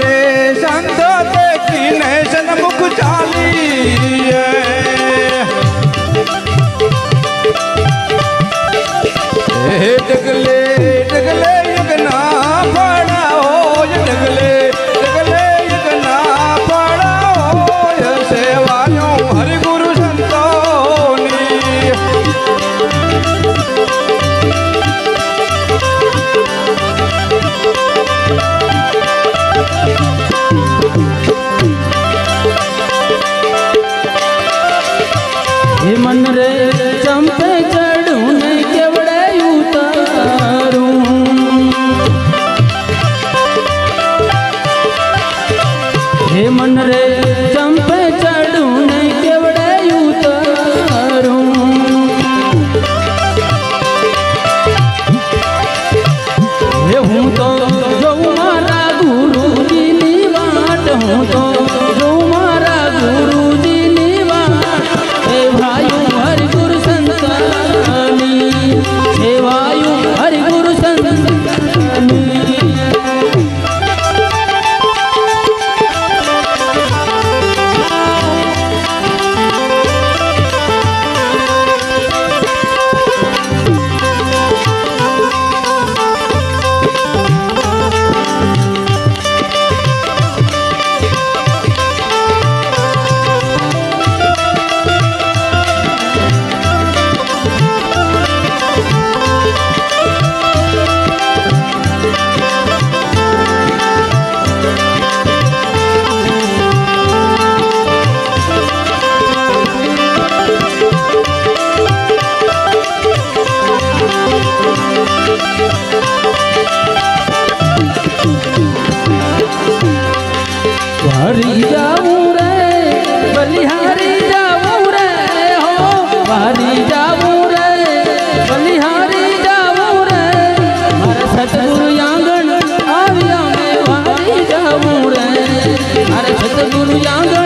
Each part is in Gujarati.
vez. વારી જાવું રે, બલિહારી જાવું રે, મારા સતગુરુ આંગણ આવ્યા મેં વારી જાવું રે. મારા સતગુરુ આંગણ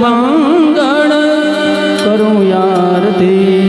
મંગળ કરું યારતી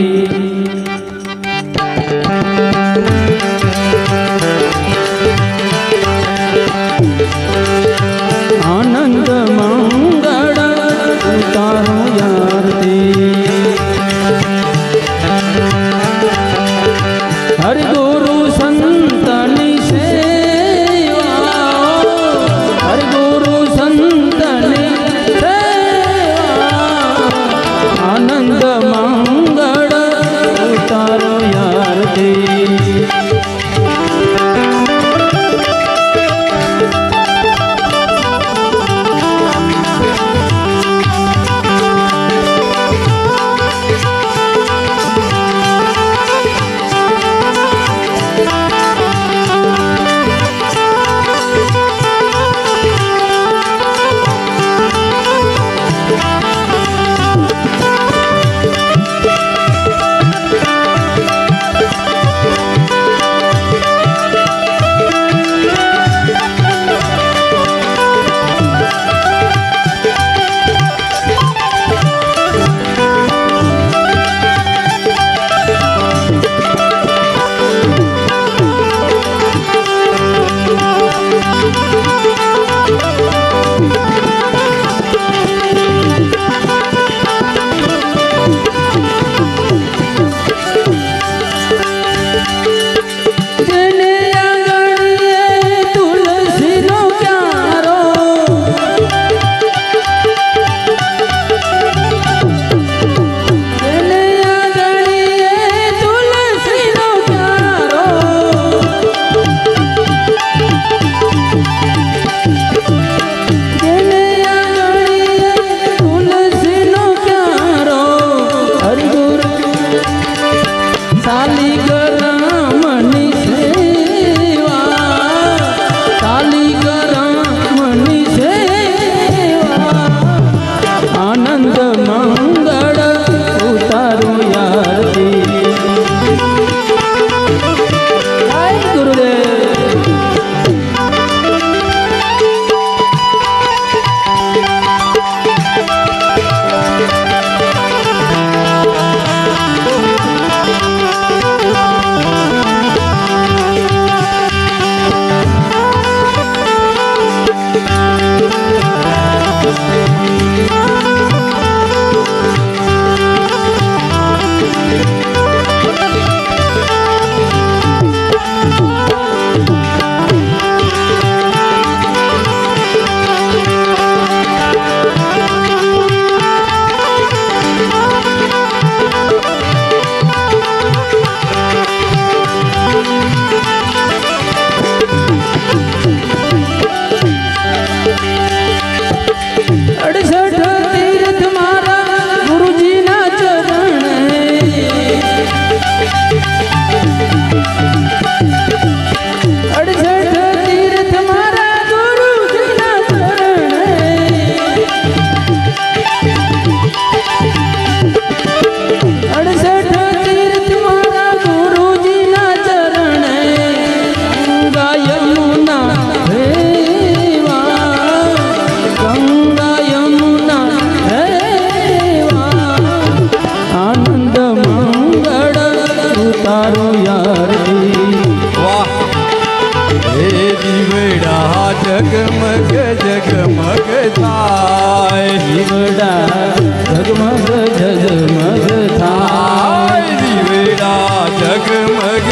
જગમગ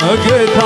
જગમગ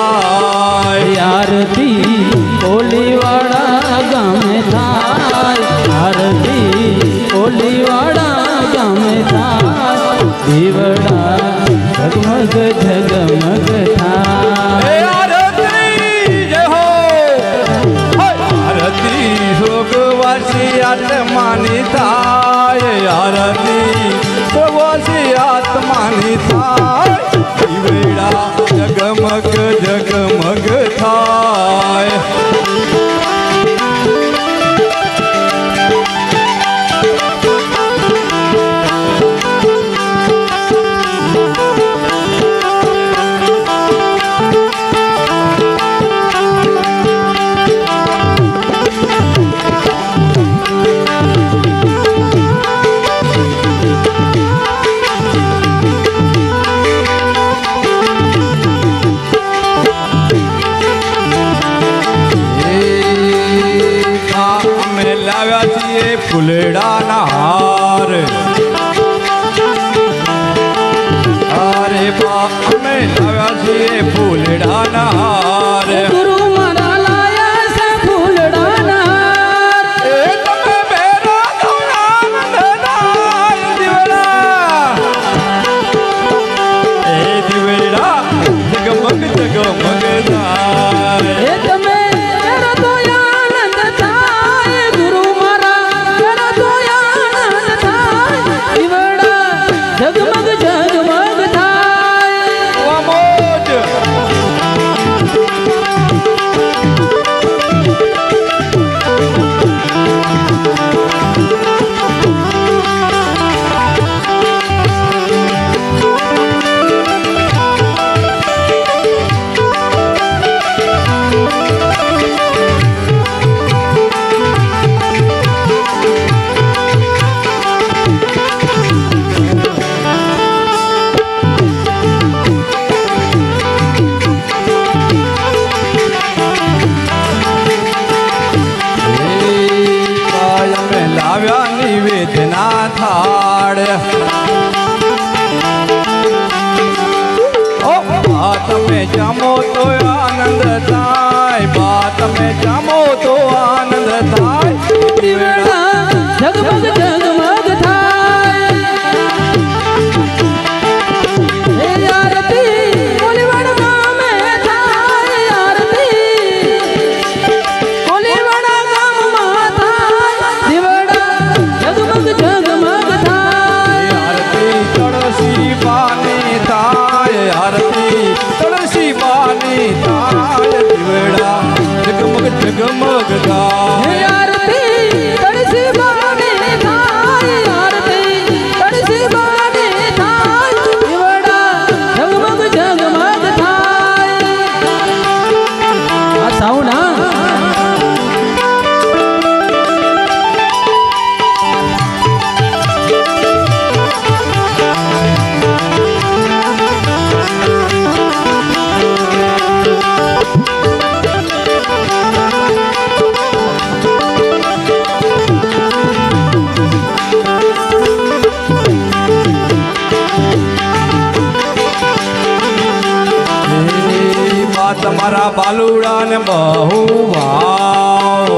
બાલુડા ને બહુ વાવ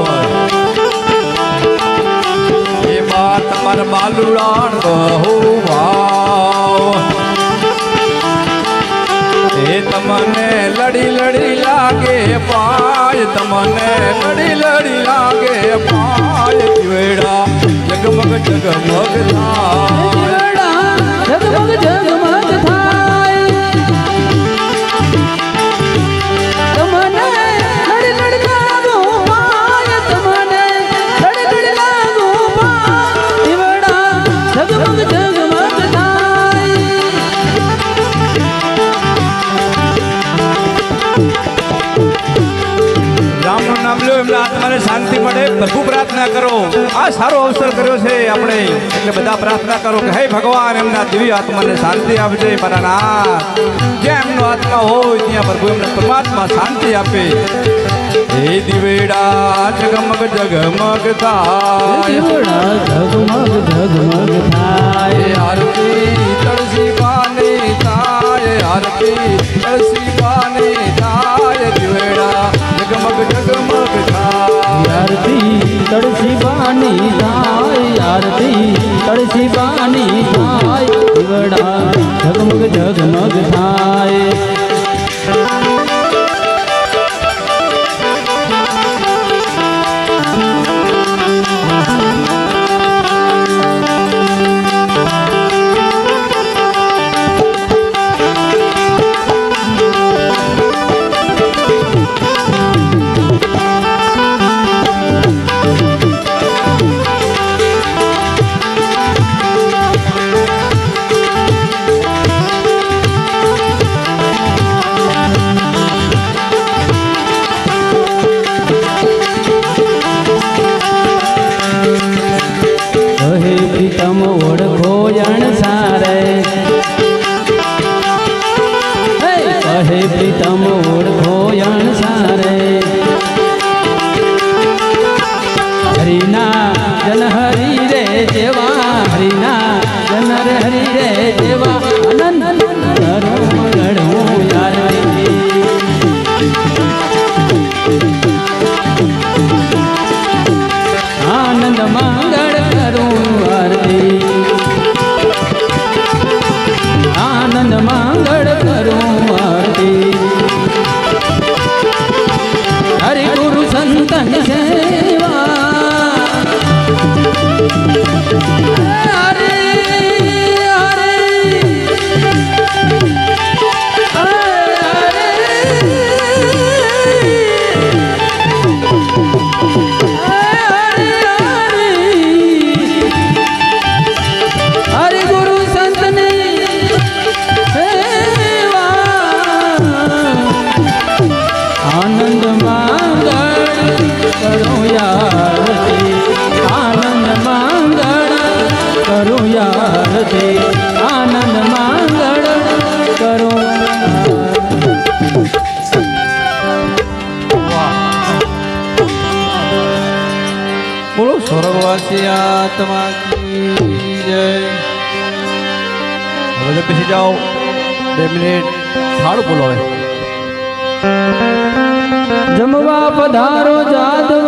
એમાં તમારા બાલુડા બહુ વાવ એ તમને લડી લડી લાગે પાય, તમને લડી લડી લાગે પાય. જીવડા જગમગ જગમગ જગમગ જગમગ प्रार्थना करो आ सारो अवसर करो अपने बदा प्रार्थना करो कि हे भगवान एम दिव्य आत्मा ने शांति आपजे पर जैम आत्मा हो परमात्मा शांति आपे दिवेड़ा जगमग जगमग दिवेड़ा जगमग जगमग थाय हरती तुलसी पाने ताय हरती तुलसी पाने ताय दिवेड़ा जगमग जगमग थाय हरती તળસી બાની થાય આરતી તળસી બાની થાય દીવડા ઝગમગ ઝગમગ થાય. જય. હવે પછી જાઓ? બે મિનિટ. સારું બોલો હવે જમવા પધારો જાત